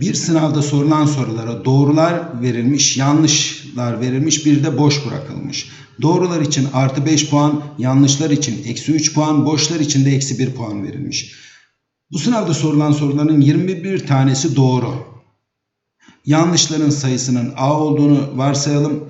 bir sınavda sorulan sorulara doğrular verilmiş, yanlışlar verilmiş, bir de boş bırakılmış. Doğrular için artı 5 puan, yanlışlar için eksi 3 puan, boşlar için de eksi 1 puan verilmiş. Bu sınavda sorulan soruların 21 tanesi doğru. Yanlışların sayısının A olduğunu varsayalım.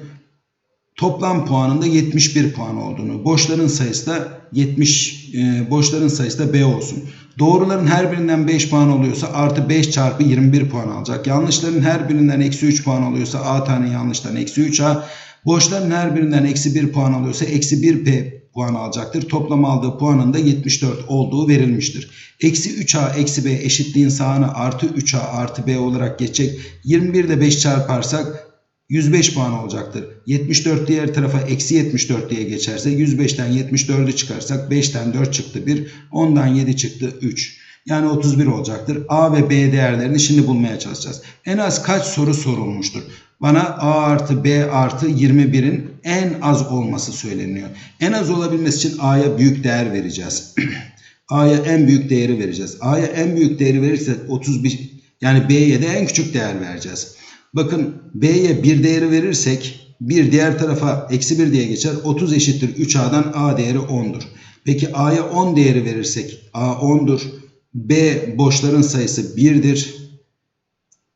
Toplam puanın da 71 puan olduğunu, boşların sayısı da 70, e, boşların sayısı da B olsun. Doğruların her birinden 5 puan oluyorsa artı 5 çarpı 21 puan alacak. Yanlışların her birinden eksi 3 puan oluyorsa A tane yanlıştan eksi 3A. Boşların her birinden eksi 1 puan alıyorsa eksi 1 P puan alacaktır. Toplam aldığı puanın da 74 olduğu verilmiştir. Eksi 3A eksi B eşitliğin sağına artı 3A artı B olarak geçecek. 21 ile 5 çarparsak 105 puan olacaktır. 74 diğer tarafa eksi 74 diye geçerse 105'ten 74'ü çıkarsak 5'ten 4 çıktı 1, 10'dan 7 çıktı 3. Yani 31 olacaktır. A ve B değerlerini şimdi bulmaya çalışacağız. En az kaç soru sorulmuştur? Bana A artı B artı 21'in en az olması söyleniyor. En az olabilmesi için A'ya büyük değer vereceğiz. A'ya en büyük değeri vereceğiz. A'ya en büyük değeri verirsek 31 yani B'ye de en küçük değer vereceğiz. Bakın B'ye bir değeri verirsek bir diğer tarafa eksi 1 diye geçer. 30 eşittir 3A'dan A değeri 10'dur. Peki A'ya 10 değeri verirsek A 10'dur. B boşların sayısı 1'dir.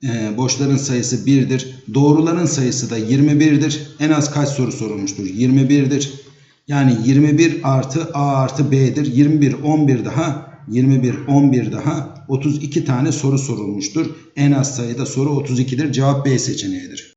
Ee, boşların sayısı 1'dir. Doğruların sayısı da 21'dir. En az kaç soru sorulmuştur? 21'dir. Yani 21 artı A artı B'dir. 21, 11 daha 21, 11 daha 32 tane soru sorulmuştur. En az sayıda soru 32'dir. Cevap B seçeneğidir.